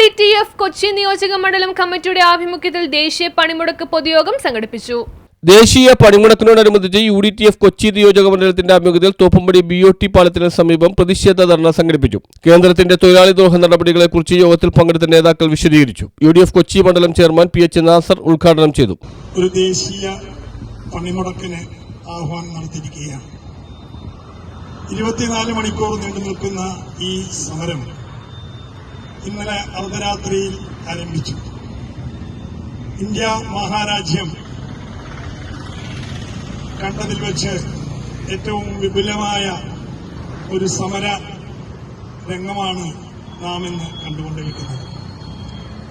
D T F Kochi നിയോജക മണ്ഡലം കമ്മിറ്റിയുടെ ആഭിമുഖ്യത്തിൽ ദേശീയ പണിമുടക്ക് പൊതുയോഗം സംഘടിപ്പിച്ചു. ദേശീയ പണിമുടക്കിനോടനുബന്ധിച്ച് U D T F Kochi നിയോജക മണ്ഡലത്തിന്റെ ആഭിമുഖ്യത്തിൽ തോപ്പുംപടി ബി ഒ ടി പാലത്തിന് സമീപം പ്രതിഷേധ ധർണ സംഘടിപ്പിച്ചു. കേന്ദ്രത്തിന്റെ തൊഴിലാളി ദ്രോഹ നടപടികളെക്കുറിച്ച് യോഗത്തിൽ പങ്കെടുത്ത നേതാക്കൾ വിശദീകരിച്ചു. യു ഡി എഫ് കൊച്ചി മണ്ഡലം ചെയർമാൻ പി എച്ച് നാസർ ഉദ്ഘാടനം ചെയ്തു. ഒരു ദേശീയ പണിമുടക്കിന് ആഹ്വാനം നടത്തിയിരിക്കുകയാണ്. ഇരുപത്തിനാല് മണിക്കൂർ നീണ്ടു നിൽക്കുന്ന ഈ സമരം ഇന്നലെ അർദ്ധരാത്രിയിൽ ആരംഭിച്ചു. ഇന്ത്യ മഹാരാജ്യം കണ്ടതിൽ വെച്ച് ഏറ്റവും വിപുലമായ ഒരു സമര രംഗമാണ് നാം ഇന്ന് കണ്ടുകൊണ്ടിരിക്കുന്നത്.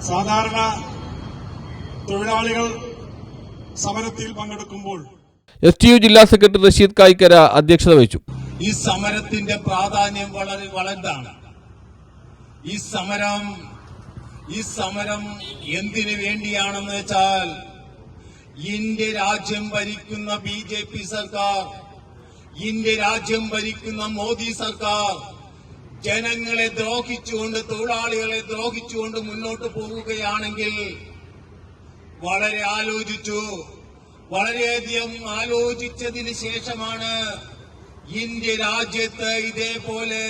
സാധാരണ തൊഴിലാളികൾ സമരത്തിൽ പങ്കെടുക്കുമ്പോൾ എസ് ടി യു ജില്ലാ സെക്രട്ടറി റഷീദ് കായ്ക്കര അധ്യക്ഷത വഹിച്ചു. ഈ സമരത്തിന്റെ പ്രാധാന്യം വളരെ വലുതാണ്. ഈ സമരം ഈ സമരം എന്തിനു വേണ്ടിയാണെന്ന് വെച്ചാൽ ഇന്ത്യ രാജ്യം ഭരിക്കുന്ന ബി ജെ പി സർക്കാർ ഇന്ത്യ രാജ്യം ഭരിക്കുന്ന മോദി സർക്കാർ ജനങ്ങളെ ദ്രോഹിച്ചുകൊണ്ട് തൊഴിലാളികളെ ദ്രോഹിച്ചുകൊണ്ട് മുന്നോട്ട് പോവുകയാണെങ്കിൽ വളരെ ആലോചിച്ചു. വളരെയധികം ആലോചിച്ചതിന് ശേഷമാണ് ഇന്ത്യ രാജ്യത്ത് ഇതേപോലെ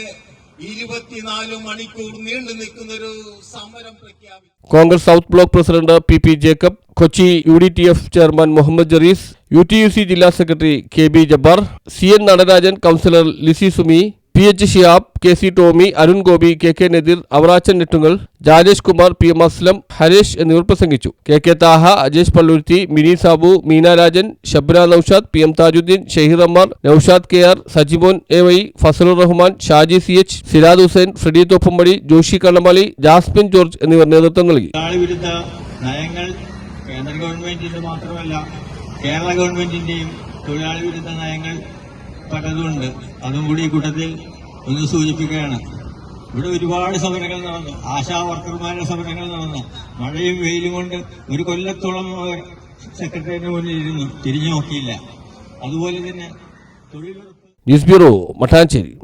ഇരുപത്തിനാല് മണിക്കൂർ നീണ്ടു നിൽക്കുന്ന ഒരു സമരം പ്രഖ്യാപിച്ചു. Congress south block president P P Jacob Kochi U D T F chairman Muhammad Jarees U T U C ജില്ലാ secretary K B Jabbar C N Natarajan councillor Lissy Sumi P H Shiyab K C Tomy Arun Gopi K K Nadeer Avarachan Nettungal Rajesh Kumar P M Aslam Harish എന്നിവർ പ്രസംഗിച്ചു. K K Thaha Ajesh Palluruthy Mini Sabu Meena Rajan Shabra Naushad P M Thajudheen Shaheer Ammar Naushad K R Sajimon A Y Fazlur Rahman Shaji C H Sirad Hussain Freddy Thoppumpady Joshi Kannamaly Jasmine George എന്നിവർ നേതൃത്വം നൽകി. കേന്ദ്ര ഗവൺമെന്റിന്റെ മാത്രമല്ല കേരള ഗവൺമെന്റിന്റെയും തൊഴിലാളി വിരുദ്ധ നയങ്ങൾ പലതുണ്ട് അതും കൂടി ഈ കൂട്ടത്തിൽ ഒന്ന് സൂചിപ്പിക്കുകയാണ്. ഇവിടെ ഒരുപാട് സമരങ്ങൾ നടന്നു. ആശാ വർക്കർമാരുടെ സമരങ്ങൾ നടന്നു. മഴയും വെയിലും കൊണ്ട് ഒരു കൊല്ലത്തോളം അവർ സെക്രട്ടറിയുടെ മുന്നിൽ ഇരുന്നു. തിരിഞ്ഞു നോക്കിയില്ല. അതുപോലെ തന്നെ തൊഴിലുറപ്പ് ന്യൂസ് ബ്യൂറോ മട്ടാഞ്ചേരി.